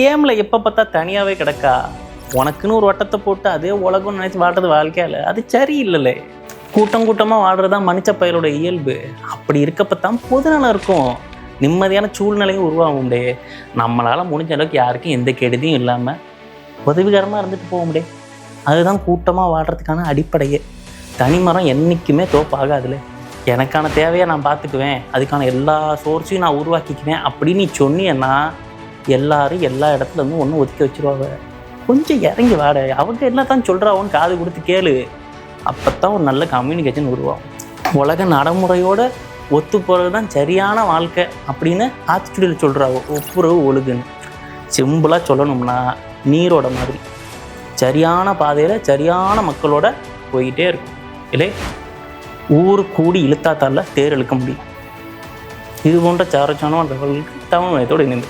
ஏம்ல எப்போ பார்த்தா தனியாகவே கிடக்கா? உனக்குன்னு ஒரு வட்டத்தை போட்டு அதே உலகம்னு நினைச்சு வாழ்றது வாழ்க்கையால அது சரி இல்லைல்ல கூட்டம் கூட்டமாக வாழ்றது தான் மனுஷ பயிரோட இயல்பு. அப்படி இருக்கப்ப தான் பொதுநலம் இருக்கும். நிம்மதியான சூழ்நிலையும் உருவாகும்டே. நம்மளால் முடிஞ்ச அளவுக்கு யாருக்கும் எந்த கெடுதியும் இல்லாமல் உதவிகரமாக இருந்துட்டு போக முடியே அதுதான் கூட்டமாக வாழ்கிறதுக்கான அடிப்படையே. தனிமரம் என்றைக்குமே தோப்பாகாதுல. எனக்கான தேவையை நான் பார்த்துக்குவேன். அதுக்கான எல்லா சோர்ஸையும் நான் உருவாக்கிக்குவேன். அப்படின்னு நீ சொன்னியன்னா எல்லாரும் எல்லா இடத்துல இருந்து ஒன்று ஒதுக்கி வச்சிருவாங்க. கொஞ்சம் இறங்கி வாட. அவங்க என்ன தான் சொல்கிறாவோன்னு காது கொடுத்து கேளு. அப்போ தான் ஒரு நல்ல கம்யூனிகேஷன் உருவாகும். உலக நடைமுறையோட ஒத்து போகிறது தான் சரியான வாழ்க்கை அப்படின்னு ஆத்திச்சுடியில் சொல்கிறாவோ ஒப்புரவு ஒழுகுன்னு. சிம்பிளாக சொல்லணும்னா நீரோட மாதிரி. சரியான பாதையில் சரியான மக்களோட போயிட்டே இருக்கும். இல்லை ஊர் கூடி இழுத்தாத்தால தேர் இழுக்க முடியும். இது போன்ற சாரச்சானோ தகவல்களுக்கு தமிழ் மயத்தோடு இணைந்து